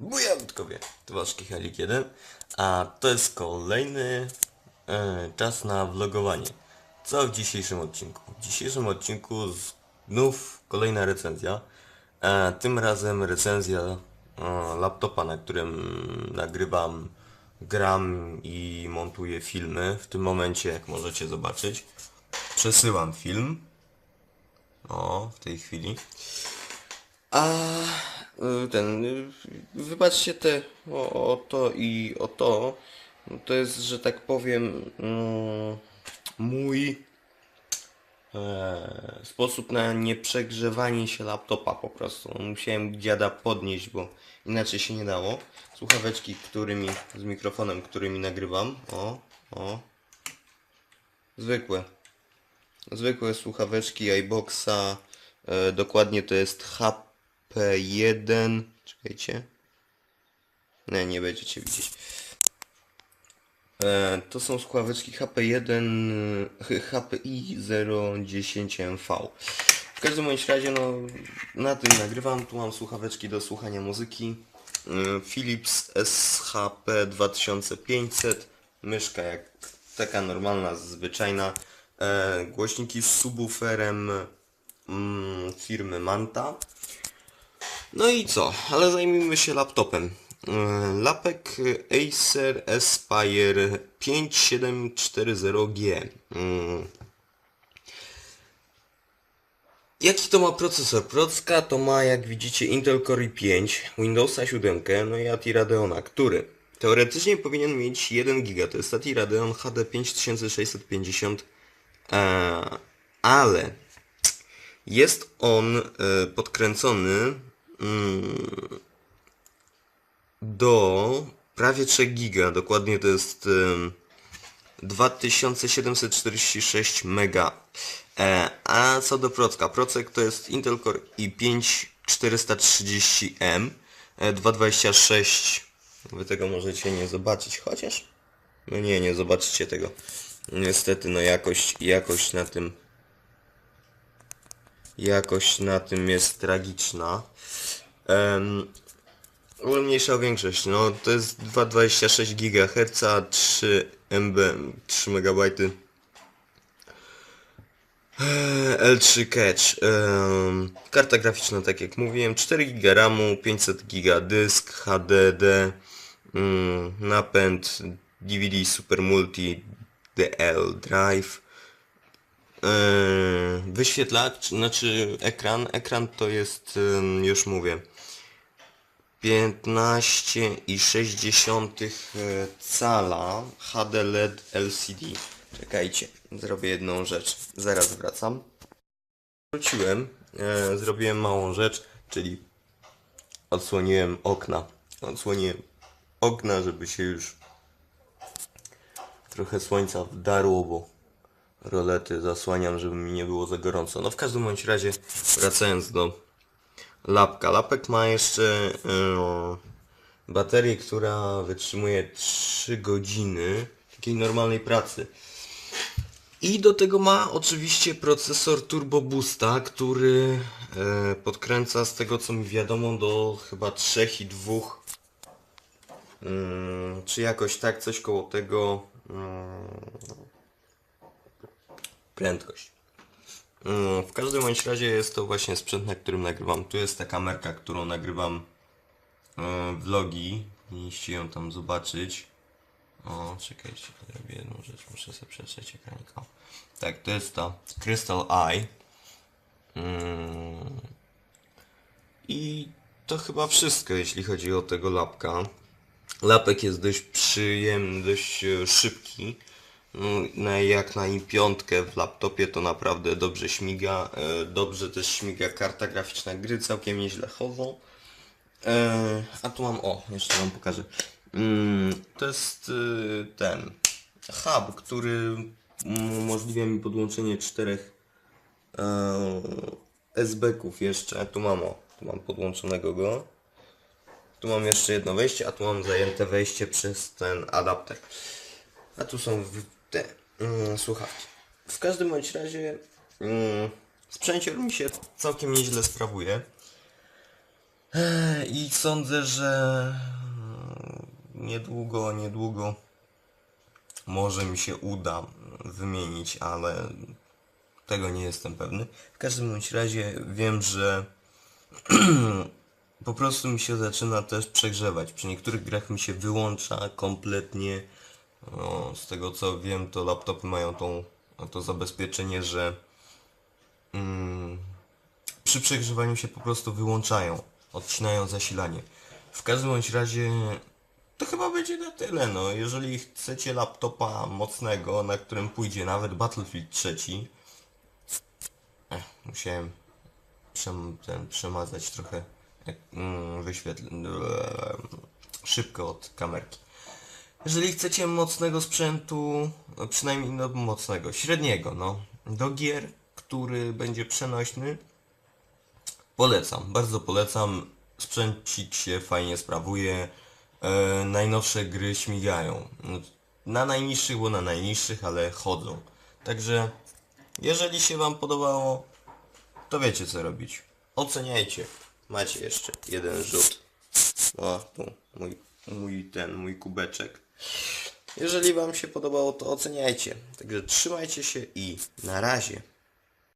Bujantkowie, to wasz Kichalik 1, a to jest kolejny e, czas na vlogowanie. Co w dzisiejszym odcinku? W dzisiejszym odcinku znów kolejna recenzja. E, tym razem recenzja e, laptopa, na którym nagrywam, gram i montuję filmy. W tym momencie, jak możecie zobaczyć, przesyłam film. O, w tej chwili. A ten, y, wybaczcie te o, o to i o to, to jest, że tak powiem, mm, mój e, sposób na nieprzegrzewanie się laptopa po prostu. Musiałem dziada podnieść, bo inaczej się nie dało. Słuchaweczki, którymi, z mikrofonem, którymi nagrywam, o, o, zwykłe. Zwykłe słuchaweczki iBoxa, e, dokładnie to jest HP1, czekajcie, nie, nie będziecie widzieć. E, to są słuchaweczki HP1, e, HPI 010MV. W każdym bądź razie, no, na tym nagrywam, tu mam słuchaweczki do słuchania muzyki, e, Philips SHP 2500, myszka jak taka normalna, zwyczajna, e, głośniki z subwooferem mm, firmy Manta. No i co? Ale zajmijmy się laptopem. E, Lapek Acer Aspire 5740G. Mm. Jaki to ma procesor? Procka to ma, jak widzicie, Intel Core i5, Windowsa 7, no i ATI Radeona, który teoretycznie powinien mieć 1 GB. To jest ATI Radeon HD 5650, e, ale jest on e, podkręcony do prawie 3 giga, dokładnie to jest ym, 2746 mega. E, a co do procka, procek to jest Intel Core i5 430M e, 226. Wy tego możecie nie zobaczyć, chociaż no nie, nie zobaczycie tego. Niestety, no jakość, jakość na tym jakość na tym jest tragiczna. Um, ale mniejsza o większość, no to jest 2,26 GHz, 3 MB, 3 MB L3 Catch, em, karta graficzna tak jak mówiłem, 4 GB RAMu, 500 GB dysk, HDD, mm, napęd, DVD Super Multi, DL Drive, Yy, wyświetlacz, znaczy ekran, ekran to jest, już mówię, 15,6 e, cala HD LED LCD. Czekajcie, zrobię jedną rzecz, zaraz wracam. Wróciłem, e, zrobiłem małą rzecz, czyli odsłoniłem okna. Odsłoniłem okna, żeby się już trochę słońca wdarło, bo rolety zasłaniam, żeby mi nie było za gorąco. No w każdym bądź razie, wracając do lapka. Lapek ma jeszcze e, baterię, która wytrzymuje 3 godziny takiej normalnej pracy. I do tego ma oczywiście procesor Turbo Boosta, który e, podkręca z tego co mi wiadomo do chyba 3,2 mm, czy jakoś tak, coś koło tego mm, prędkość. Mm, W każdym bądź razie jest to właśnie sprzęt, na którym nagrywam. Tu jest ta kamerka, którą nagrywam e, vlogi. Mieliście ją tam zobaczyć. O, czekajcie, zrobię jedną rzecz, muszę sobie przetrzeć ekranik. O. Tak, to jest ta Crystal Eye. Mm. I to chyba wszystko, jeśli chodzi o tego lapka. Lapek jest dość przyjemny, dość e, szybki. Na, jak na i piątkę w laptopie to naprawdę dobrze śmiga. E, dobrze też śmiga karta graficzna gry, całkiem nieźle chodzą. E, a tu mam, o, jeszcze wam pokażę. Mm, to jest y, ten hub, który mm, umożliwia mi podłączenie czterech e, SB-ków jeszcze. Tu mam, o, tu mam podłączonego go. Tu mam jeszcze jedno wejście, a tu mam zajęte wejście przez ten adapter. A tu są te mm, słuchawki. W każdym bądź razie mm, mi się całkiem nieźle sprawuje. I sądzę, że mm, niedługo, niedługo może mi się uda wymienić, ale tego nie jestem pewny. W każdym bądź razie wiem, że po prostu mi się zaczyna też przegrzewać. Przy niektórych grach mi się wyłącza kompletnie. No, z tego co wiem, to laptopy mają tą, to zabezpieczenie, że mm, przy przegrzewaniu się po prostu wyłączają, odcinają zasilanie. W każdym bądź razie to chyba będzie na tyle. No, jeżeli chcecie laptopa mocnego, na którym pójdzie nawet Battlefield 3, Ech, musiałem przem, ten, przemazać trochę mm, wyświetl... szybko od kamerki. Jeżeli chcecie mocnego sprzętu, no przynajmniej no mocnego, średniego, no, do gier, który będzie przenośny, polecam, bardzo polecam. Sprzęcik się fajnie sprawuje, e, najnowsze gry śmigają. Na najniższych, bo na najniższych, ale chodzą. Także, jeżeli się Wam podobało, to wiecie co robić. Oceniajcie. Macie jeszcze jeden rzut. O, tu mój, mój ten, mój kubeczek. Jeżeli Wam się podobało, to oceniajcie. Także trzymajcie się i na razie.